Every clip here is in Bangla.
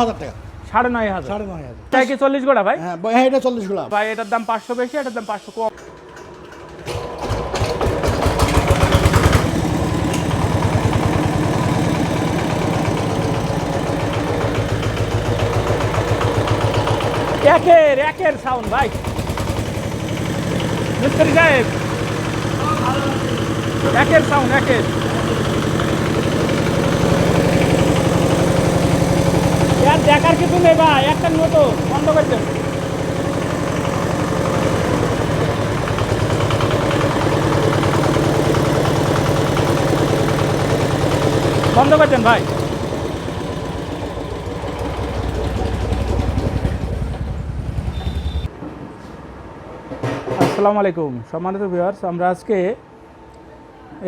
হাজার টাকা। সাড়ে নয় হাজার সাড়ে নয় হাজার তাই কি চল্লিশ গোড়া ভাই? হ্যাঁ হ্যাঁ এটা চল্লিশ গোলাপ ভাই এটার দাম পাঁচশো বেশি এটার দাম পাঁচশো কম। একের একের সাউন্ড ভাই। মিস্ত্রি সাহেব। একের সাউন্ড একের। দেখার কিছু নেই ভাই, একটা মতো বন্ধ করছেন বন্ধ করছেন ভাই। আসসালামু আলাইকুম, সম্মানিত ভিউয়ার্স আমরা আজকে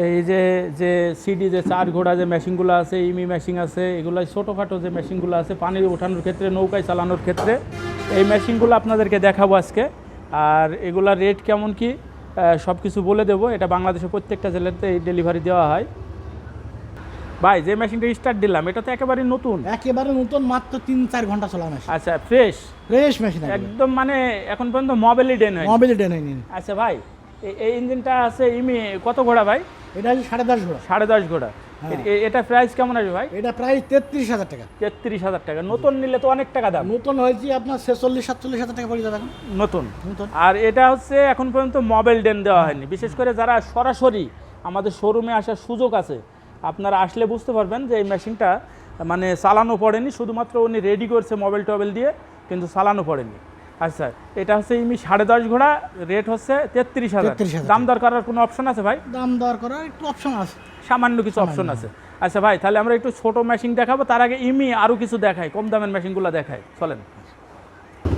এই যে যে সিডি যে চার ঘোড়া যে মেশিনগুলো আছে ইমি মেশিন আছে এগুলো ছোটোখাটো যে মেশিনগুলো আছে পানি ওঠানোর ক্ষেত্রে নৌকায় চালানোর ক্ষেত্রে এই মেশিনগুলো আপনাদেরকে দেখাবো আজকে। আর এগুলার রেট কেমন কি সব কিছু বলে দেবো। এটা বাংলাদেশের প্রত্যেকটা জেলাতে এই ডেলিভারি দেওয়া হয়। ভাই যে মেশিনটা স্টার্ট দিলাম এটা তো একেবারে নতুন। একেবারে নতুন মাত্র তিন চার ঘণ্টা চলা মেশিন আচ্ছা ফ্রেশ ফ্রেশ মেশিন একদম মানে এখন পর্যন্ত মোবাইলই ডেন হয় মোবাইলে ডেন নিন আচ্ছা ভাই এই ইঞ্জিনটা আছে ইমি কত ঘোড়া ভাই? এটা হচ্ছে সাড়ে দশ ঘোড়া। সাড়ে দশ ঘোড়া। হ্যাঁ। এটা প্রাইস কেমন আসবে ভাই? এটা প্রায় তেত্রিশ হাজার টাকা। তেত্রিশ হাজার টাকা। নতুন নিলে তো অনেক টাকা দাম। নতুন হয়েছে আপনার ছেচল্লিশ সাতচল্লিশ হাজার টাকা পড়ে যাবে নতুন। নতুন। আর এটা হচ্ছে এখন পর্যন্ত মোবাইল ডেন দেওয়া হয়নি। বিশেষ করে যারা সরাসরি আমাদের শোরুমে আসার সুযোগ আছে আপনারা আসলে বুঝতে পারবেন যে এই মেশিনটা মানে চালানো পড়েনি। শুধুমাত্র উনি রেডি করছে মোবাইল টোবাইল দিয়ে কিন্তু চালানো পড়েনি। আচ্ছা এটা হচ্ছে ইমি সাড়ে দশ ঘোড়া রেট হচ্ছে তেত্রিশ হাজার। 33,000 দাম দর করার কোনো অপশন আছে ভাই? দাম দর করার একটু অপশন আছে। সামান্য কিছু অপশন আছে। আচ্ছা ভাই তাহলে আমরা একটু ছোট মেশিন দেখাবো তার আগে ইমি আরও কিছু দেখাই কম দামের মেশিনগুলো দেখাই চলেন।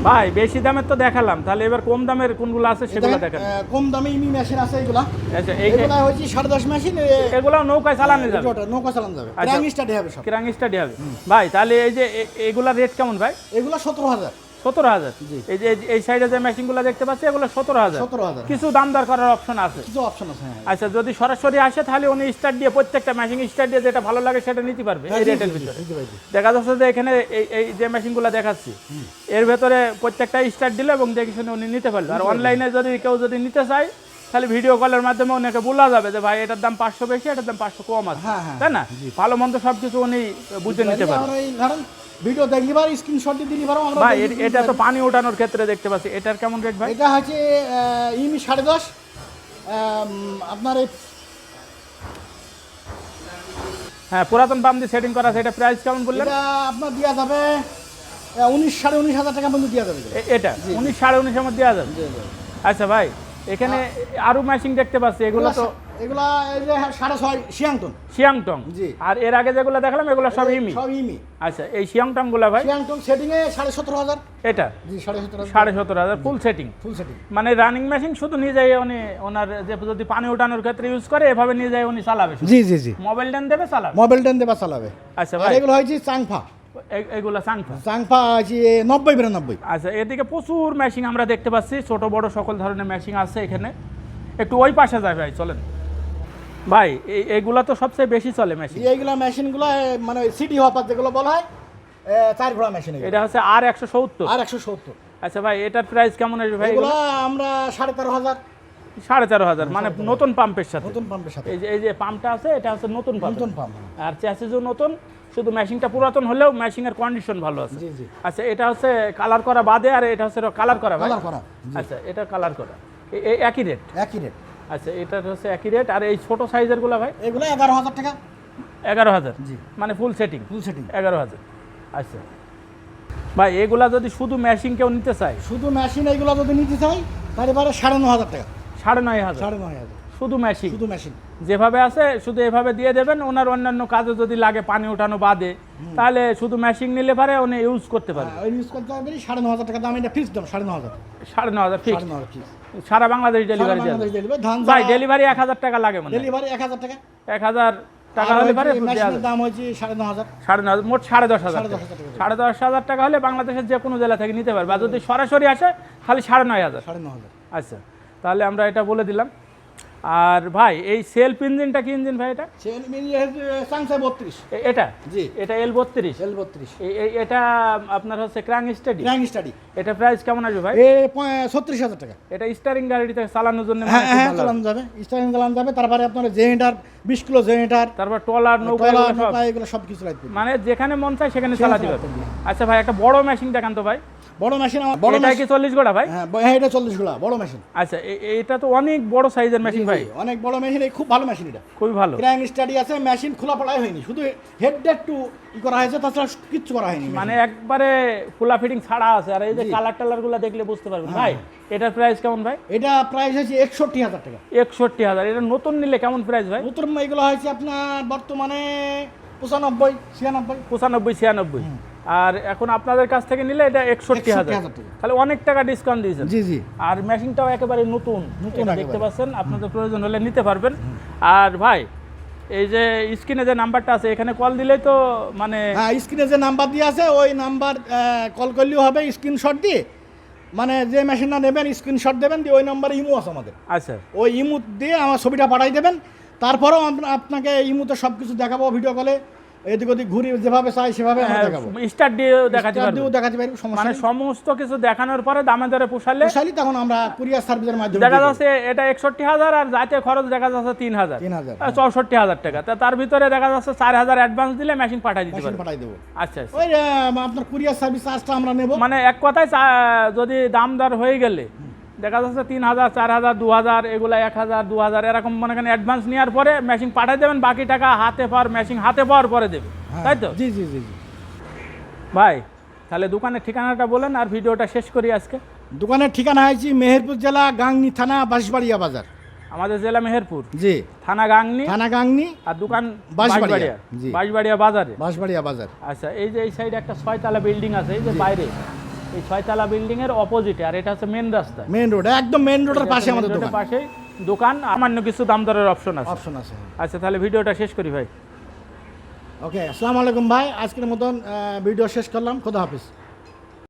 ভাই বেশি দামের তো দেখালাম তাহলে এবার কম দামের কোনগুলো আছে সেগুলো দেখেন, কম দামে ইমি মেশিন আছে এগুলা। আচ্ছা এই এগুলা হচ্ছে সাড়ে দশ মেশিন এগুলো নৌকায় চালানো যাবে। নৌকা চালানো যাবে। ক্রাইম স্টাডি হবে সব। কিরাং স্টাডি হবে। ভাই তাহলে এই যে এ- এগুলার রেট কেমন ভাই? এগুলো সতেরো হাজার। সতেরো হাজার। এই যে এই- সাইডে যে মেশিনগুলো দেখতে পাচ্ছি এগুলো সতেরো হাজার। সতেরো হাজার কিছু দাম দর করার অপশন আছে। কিছু অপশন আছে হ্যাঁ আচ্ছা যদি সরাসরি আসে তাহলে উনি স্টার্ট দিয়ে প্রত্যেকটা মেশিন স্টার্ট দিয়ে যেটা ভালো লাগে সেটা নিতে পারবে হ্যাঁ, এই রেটের ভিতরে। দেখা যাচ্ছে যে এখানে এই এই যে মেশিনগুলো দেখাচ্ছি এর ভেতরে প্রত্যেকটা স্টার্ট দিল এবং দেখে শুনে উনি নিতে পারল। আর অনলাইনে যদি কেউ যদি নিতে চায় তাহলে ভিডিও কলের মাধ্যমে ওনাকে বলা যাবে যে ভাই এটার দাম পাঁচশো বেশি এটার দাম পাঁচশো কম আছে। হ্যাঁ, হ্যাঁ, তাই না? ভালো মন্দ সব কিছু উনি বুঝে নিতে পারবে। ভিডিও দেখলি স্ক্রিনশট দিয়ে আমরা ভাই এটা তো পানি ওঠানোর ক্ষেত্রে দেখতে পাচ্ছি। এটার কেমন রেট ভাই? এটা হচ্ছে ইমি সাড়ে দশ। আপনার এই হ্যাঁ পুরাতন পাম্প দিয়ে সেটিং করা আছে এটা প্রাইস কেমন বললেন? এটা আপনার দেওয়া যাবে উনিশ সাড়ে উনিশ হাজার টাকা পর্যন্ত দেওয়া যাবে। এটা? উনিশ সাড়ে উনিশের মধ্যে দেওয়া যাবে? আচ্ছা ভাই এখানে আরও মেশিন দেখতে পাচ্ছি এগুলো তো এগুলা এই যে সাড়ে ছয় শিয়াংটন। শিয়াংটং। জি। আর এর আগে যেগুলো দেখালাম এগুলো সব ইমি। সব ইমি। আচ্ছা এই শিয়াংটংগুলা ভাই শিয়াংটন সেটিংয়ে সাড়ে সতেরো হাজার। এটা? জি সাড়ে সতেরো সাড়ে সতেরো হাজার ফুল সেটিং ফুল সেটিং মানে রানিং মেশিন শুধু নিয়ে যাই উনি ওনার যে যদি পানি ওঠানোর ক্ষেত্রে ইউজ করে এভাবে নিয়ে যায় উনি চালাবে জি জি জি। মোবাইল দেন দেবে চালাবে? মোবাইল টেন দেবে চালাবে। আচ্ছা ভাই। এগুলো হয়েছে চাংফা। এগুলা চাংফা? চাংফা আছে নব্বই বিরানব্বই। আচ্ছা এদিকে প্রচুর মেশিন আমরা দেখতে পাচ্ছি ছোট বড় সকল ধরনের মেশিন আছে এখানে। একটু ওই পাশে যায় ভাই চলেন। ভাই এই এগুলা তো সবচেয়ে বেশি চলে মেশিন এইগুলা মেশিনগুলো মানে সিটি হপার যেগুলো বলা হয় চার ঘোড়া মেশিন এটা হচ্ছে আর একশো সত্তর। আর একশো সত্তর। আচ্ছা ভাই এটার প্রাইস কেমন আসবে ভাই? এগুলো আমরা সাড়ে তেরো হাজার। সাড়ে তেরো হাজার মানে নতুন পাম্পের সাথে। নতুন পাম্পের সাথে। এই যে এই যে পাম্পটা আছে এটা হচ্ছে নতুন পাম্প নতুন পাম্প আর চ্যাসিসও নতুন শুধু মেশিনটা পুরাতন হলেও মেশিনের কন্ডিশন ভালো আছে। জি জি। আচ্ছা এটা হচ্ছে কালার করা বাদে আর এটা হচ্ছে কালার করা কালার করা আচ্ছা এটা কালার করা। একই রেট একই রেট আচ্ছা এটা হচ্ছে একই রেট আর এই ছোট সাইজেরগুলা ভাই? এগুলো এগারো হাজার টাকা। এগারো হাজার? জি। মানে ফুল সেটিং ফুল সেটিং এগারো হাজার। আচ্ছা। ভাই এগুলা যদি শুধু মেশিন কেউ নিতে চায়? শুধু মেশিন এইগুলো যদি নিতে চাই তাহলে বারে সাড়ে ন হাজার টাকা। সাড়ে নয় হাজার? সাড়ে নয় হাজার। শুধু মেশিন শুধু মেশিন যেভাবে আছে শুধু এভাবে দিয়ে দেবেন ওনার অন্যান্য কাজে যদি লাগে পানি ওঠানো বাদে তাহলে শুধু মেশিন নিলে পারে উনি ইউজ করতে পারে ইউজ করতে পারবেন সাড়ে ন হাজার টাকা দাম এটা ফিক্স দাম সাড়ে ন হাজার সাড়ে ন হাজার ফিক্স সারা বাংলাদেশ ডেলিভারি ভাই ডেলিভারি এক হাজার টাকা লাগে মানে ডেলিভারি এক হাজার টাকা। এক হাজার টাকা হলে পারে দাম হচ্ছে সাড়ে ন হাজার। সাড়ে ন হাজার মোট সাড়ে দশ হাজার সাড়ে দশ টাকা। হাজার টাকা। হলে বাংলাদেশের যে কোনো জেলা থেকে নিতে পারবে। আর যদি সরাসরি আসে খালি সাড়ে নয় হাজার। সাড়ে ন হাজার। আচ্ছা তাহলে আমরা এটা বলে দিলাম। আর ভাই এই সেলফ ইঞ্জিনটা কি ইঞ্জিন ভাই এটা? সেলফ ইঞ্জিন বত্রিশ। এটা? জি। এটা এল বত্রিশ। এল বত্রিশ। এটা আপনার হচ্ছে ক্রাং স্টাডি ক্রাং স্টাডি এটা প্রাইস কেমন আসবে ভাই? ছত্রিশ হাজার টাকা। এটা স্টারিং গাড়িটা চালানোর জন্য হ্যাঁ, মানে হ্যাঁ চালানো যাবে। স্টারিং চালানো যাবে। তারপরে আপনার জেন্ডার 20 কিলো জেনারেটার তারপর টলার নৌকা এগুলো সব। কিছু লাগবে। মানে যেখানে মন চায় সেখানে চালাতে পারবে আচ্ছা ভাই একটা বড় মেশিন দেখান তো ভাই। বড় মেশিন আমার বড় মেশিন কি 40 গোড়া ভাই? হ্যাঁ, হ্যাঁ এটা 40 গোড়া বড় মেশিন আচ্ছা এটা তো অনেক বড় সাইজের মেশিন ভাই। অনেক বড় মেশিন এই খুব ভালো মেশিন এটা। খুবই ভালো। ক্র্যাং স্টাডি আছে মেশিন খোলা পড়াই হয়নি শুধু হেড একটু ই করা হয়েছে তাছাড়া কিচ্ছু করা হয়নি মানে একবারে খোলা ফিটিং ছাড়া আছে আর এই যে কালার টালারগুলো দেখলে বুঝতে পারবেন। হ্যাঁ। ভাই এটার প্রাইস কেমন ভাই? এটা প্রাইস একষট্টি হাজার টাকা। 61000 এটা নতুন নিলে কেমন প্রাইস ভাই? নতুন এগুলো হয়েছে আপনার বর্তমানে পঁচানব্বই ছিয়ানব্বই। পঁচানব্বই ছিয়ানব্বই। আর এখন আপনাদের কাছ থেকে নিলে এটা একষট্টি হাজার। 61,000 তাহলে অনেক টাকা ডিসকাউন্ট দিয়েছেন। জি জি। আর মেশিনটাও একেবারে নতুন। নতুন দেখতে পাচ্ছেন আপনাদের প্রয়োজন হলে নিতে পারবেন। আর ভাই এই যে স্ক্রিনে যে নাম্বারটা আছে এখানে কল দিলেই তো মানে হ্যাঁ স্ক্রিনে যে নাম্বার দিয়ে আছে ওই নাম্বার কল করলেও হবে স্ক্রিনশট দিয়ে। মানে যে মেশিনটা নেবেন স্ক্রিনশট দেবেন দিয়ে ওই নাম্বারে ইমো আছে আমাদের। আচ্ছা। ওই ইমু দিয়ে আমার ছবিটা পাঠাই দেবেন। তারপরেও আপনাকে ইমুতে সব কিছু দেখাবো ভিডিও কলে এদিক ওদিক ঘুরি যেভাবে চাই সেভাবে আমরা দেখাবো। স্টার্ট দিয়ে হ্যাঁ, দেখাতে দিয়েও দেখাতে পারব সমস্যা মানে সমস্ত কিছু দেখানোর পরে দামে দরে পোষালে পোষাইলে তখন আমরা কুরিয়ার সার্ভিসের মাধ্যমে দেখা যাচ্ছে এটা একষট্টি হাজার আর যাতে খরচ দেখা যাচ্ছে তিন হাজার। তিন হাজার চৌষট্টি হাজার টাকা। তা তার ভিতরে দেখা যাচ্ছে চার হাজার অ্যাডভান্স দিলে মেশিন পাঠিয়ে দিতে পারবে। পাঠাই দেবো। আচ্ছা আচ্ছা। ওই আপনার কুরিয়ার সার্ভিস চার্জটা আমরা নেব। মানে এক কথায় যদি দাম দর হয়ে গেলে দেখা যাচ্ছে তিন হাজার চার হাজার দু হাজার এগুলো এক হাজার দু হাজার এরকম মনে করেন অ্যাডভান্স নেওয়ার পরে মেশিন পাঠিয়ে দেবেন বাকি টাকা হাতে পাওয়ার মেশিন হাতে পাওয়ার পরে দেবে হ্যাঁ, তাই তো? জি জি জি জি। ভাই তাহলে দোকানের ঠিকানাটা বলেন আর ভিডিওটা শেষ করি আজকে। দোকানের ঠিকানা হয়েছি মেহেরপুর জেলা গাংনি থানা বাঁশবাড়িয়া বাজার। আমাদের জেলা মেহেরপুর? জি। থানা গাংনি থানা গাংনি আর দোকান বাঁশবাড়িয়া। বাঁশবাড়িয়া। বাজারে? বাঁশবাড়িয়া বাজার। আচ্ছা এই যে এই সাইডে একটা ছয়তলা বিল্ডিং আছে এই যে বাইরে। এই ছয়তলা বিল্ডিং এর অপোজিটে আর এটা হচ্ছে মেন রাস্তা। মেন রোড একদম মেন রোডের পাশে আমাদের দোকান। পাশেই দোকান। সামান্য কিছু দাম দরের অপশন আছে। অপশন আছে। আচ্ছা তাহলে ভিডিওটা শেষ করি ভাই। ওকে আসসালামু আলাইকুম ভাই। আজকের মতন ভিডিও শেষ করলাম। খোদা হাফিজ।